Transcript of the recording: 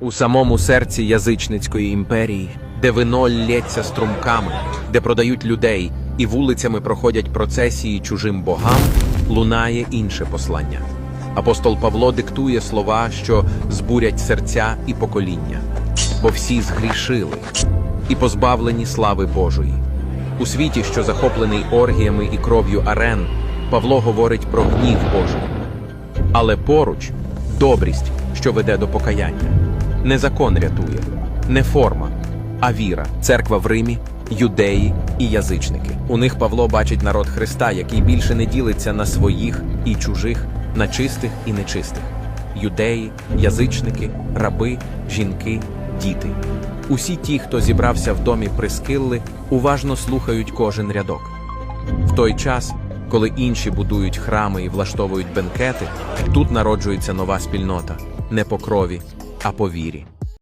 У самому серці язичницької імперії, де вино лється струмками, де продають людей і вулицями проходять процесії чужим богам, лунає інше послання. Апостол Павло диктує слова, що збурять серця і покоління, бо всі згрішили і позбавлені слави Божої. У світі, що захоплений оргіями і кров'ю арен, Павло говорить про гнів Божий. Але поруч добрість, що веде до покаяння. Не закон рятує, не форма, а віра. Церква в Римі, юдеї і язичники. У них Павло бачить народ Христа, який більше не ділиться на своїх і чужих, на чистих і нечистих. Юдеї, язичники, раби, жінки, діти. Усі ті, хто зібрався в домі Прискилли, уважно слухають кожен рядок. В той час, коли інші будують храми і влаштовують бенкети, тут народжується нова спільнота не по крові, а по вірі.